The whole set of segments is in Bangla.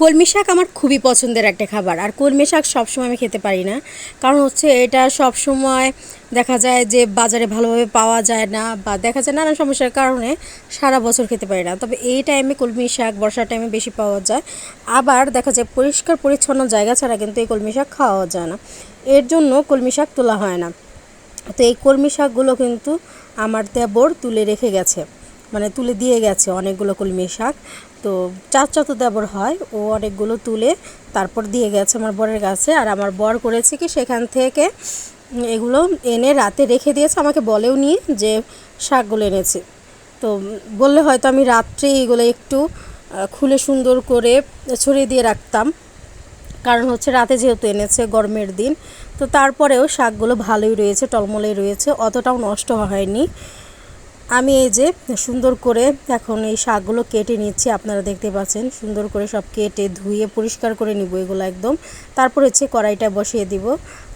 কলমি শাক আমার খুবই পছন্দের একটা খাবার। আর কলমি শাক সবসময় আমি খেতে পারি না। কারণ হচ্ছে এটা সব সময় দেখা যায় যে বাজারে ভালোভাবে পাওয়া যায় না বা দেখা যায় নানান সমস্যার কারণে সারা বছর খেতে পারি না। তবে এই টাইমে কলমি শাক বর্ষার টাইমে বেশি পাওয়া যায়। আবার দেখা যায় পরিষ্কার পরিচ্ছন্ন জায়গা ছাড়া কিন্তু এই কলমি শাক খাওয়া যায় না। এর জন্য কলমি শাক তোলা হয় না। তো এই কলমি শাকগুলো কিন্তু আমার দেবর তুলে রেখে গেছে। মানে তুলে দিয়ে গেছে অনেকগুলো কলমি শাক। তো চার চত দেবর হয়, ও অনেকগুলো তুলে তারপর দিয়ে গেছে আমার বরের কাছে আর আমার বর করেছে কি সেখান থেকে এগুলো এনে রাতে রেখে দিয়েছে, আমাকে বলেও নিয়ে যে শাকগুলো এনেছে। তো বললে হয়তো আমি রাত্রে এগুলো একটু খুলে সুন্দর করে ছড়িয়ে দিয়ে রাখতাম। কারণ হচ্ছে রাতে যেহেতু এনেছে গরমের দিন, তো তারপরেও শাকগুলো ভালোই রয়েছে, টলমলেই রয়েছে, অতটাও নষ্ট হয়নি। আমি এই যে সুন্দর করে এখন এই শাকগুলো কেটে নিচ্ছি, আপনারা দেখতে পাচ্ছেন। সুন্দর করে সব কেটে ধুয়ে পরিষ্কার করে নিব এগুলো একদম। তারপর হচ্ছে কড়াইটা বসিয়ে দিব।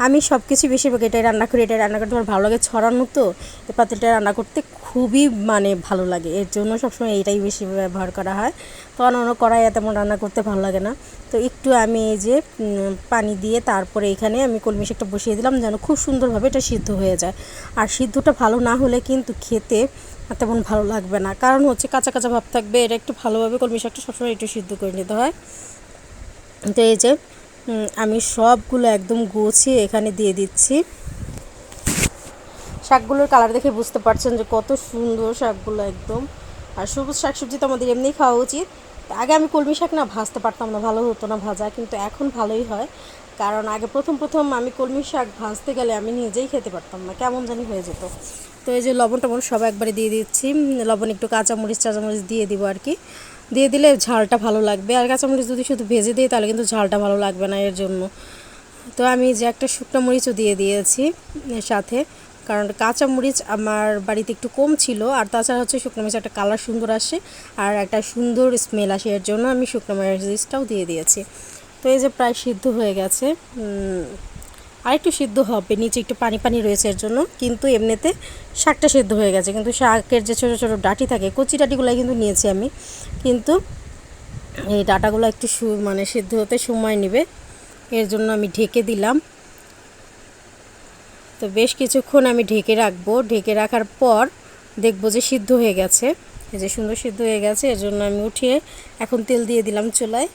আমি সব কিছু বেশিরভাগ এটাই রান্না করি এটাই রান্না করতে আমার ভালো লাগে ছড়ানো তো। এ পাতিলটা রান্না করতে খুবই মানে ভালো লাগে, এর জন্য সবসময় এটাই বেশি ব্যবহার করা হয়। তো অন্য কড়াইয়ে তেমন রান্না করতে ভালো লাগে না। তো একটু আমি এই যে পানি দিয়ে তারপরে এখানে আমি কলমি শাকটা বসিয়ে দিলাম যেন খুব সুন্দরভাবে এটা সিদ্ধ হয়ে যায়। আর সিদ্ধটা ভালো না হলে কিন্তু খেতে তেমন ভালো লাগবে না। কারণ হচ্ছে কাঁচা কাঁচা ভাব থাকবে, এটা একটু ভালোভাবে কলমি শাকটা সবসময় একটু সিদ্ধ করে নিতে হয়। তো এই যে আমি সবগুলো একদম গুছিয়ে এখানে দিয়ে দিচ্ছি। শাকগুলোর কালার দেখে বুঝতে পারছেন যে কত সুন্দর শাকগুলো একদম। আর সবুজ শাকসবজি তো আমাদের এমনিই খাওয়া উচিত। আগে আমি কলমি শাক না ভাজতে পারতাম না, ভালো হতো না ভাজা, কিন্তু এখন ভালোই হয়। কারণ আগে প্রথম প্রথম আমি কলমি শাক ভাজতে গেলে আমি নিজেই খেতে পারতাম না, কেমন জানি হয়ে যেত। তো এই যে লবণ টবণ সব একবারে দিয়ে দিচ্ছি, লবণ একটু কাঁচামরিচ চাচামরিচ দিয়ে দিব আর কি। দিয়ে দিলে ঝালটা ভালো লাগবে, আর কাঁচামরিচ যদি শুধু ভেজে দিই তাহলে কিন্তু ঝালটা ভালো লাগবে না এর জন্য। তো আমি যে একটা শুকনো মরিচও দিয়ে দিয়েছি সাথে। কারণ কাঁচা মরিচ আমার বাড়িতে একটু কম ছিল, আর তাছাড়া হচ্ছে শুকনো মরিচ একটা কালার সুন্দর আসে, আর একটা সুন্দর স্মেল আসে, এর জন্য আমি শুকনো মরিচটাও দিয়ে দিয়েছি। তো এই যে প্রায় সিদ্ধ হয়ে গেছে আর একটু সিদ্ধ হবে, নিচে একটু পানি পানি রয়েছে এর জন্য, কিন্তু এমনিতে শাকটা সিদ্ধ হয়ে গেছে, কিন্তু শাকের যে ছোটো ছোটো ডাঁটি থাকে, কচি ডাঁটিগুলো কিন্তু নিয়েছি আমি, কিন্তু এই ডাটাগুলো একটু মানে সিদ্ধ হতে সময় নেবে, এর জন্য আমি ঢেকে দিলাম। তো বেশ কিছুক্ষণ আমি ঢেকে রাখব। ঢেকে রাখার পর দেখব যে সিদ্ধ হয়ে গেছে। এই যে সুন্দর সিদ্ধ হয়ে গেছে, এর জন্য আমি উঠিয়ে এখন তেল দিয়ে দিলাম চুলায়।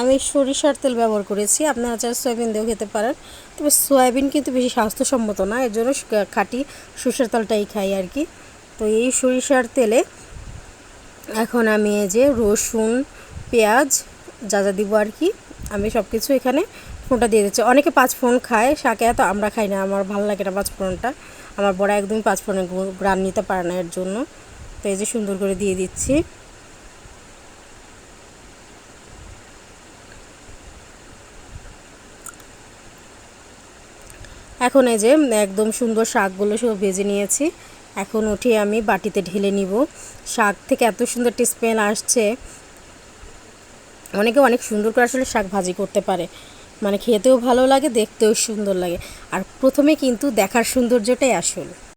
আমি সরিষার তেল ব্যবহার করেছি। আপনারা চাই সয়াবিন দিয়েও খেতে পারেন। তবে সয়াবিন কিন্তু বেশি স্বাস্থ্যসম্মত না, এর জন্য খাঁটি সরিষার তেলটাই খাই আর কি। তো এই সরিষার তেলে এখন আমি এই যে রসুন, পেঁয়াজ, যা যা দিব আর কি, আমি সব কিছু এখানে ফোনটা দিয়ে দিচ্ছে। অনেকে পাঁচ ফোড়ন খায়, শাকে এত আমরা খাই না, আমার ভালো লাগে না পাঁচ ফোড়নটা আমার বড় একদমই পাঁচ ফোড়নের গ্রাম নিতে পারে না এর জন্য। তো এই যে সুন্দর করে দিয়ে দিচ্ছি। এখন এই যে একদম সুন্দর শাকগুলো সব ভেজে নিয়েছি। এখন উঠিয়ে আমি বাটিতে ঢেলে নিব। শাক থেকে এত সুন্দর একটা স্মেল আসছে। অনেকে অনেক সুন্দর করে আসলে শাক ভাজি করতে পারে। মানে খেতেও ভালো লাগে দেখতেও সুন্দর লাগে। আর প্রথমে কিন্তু দেখার সৌন্দর্যটাই আসল।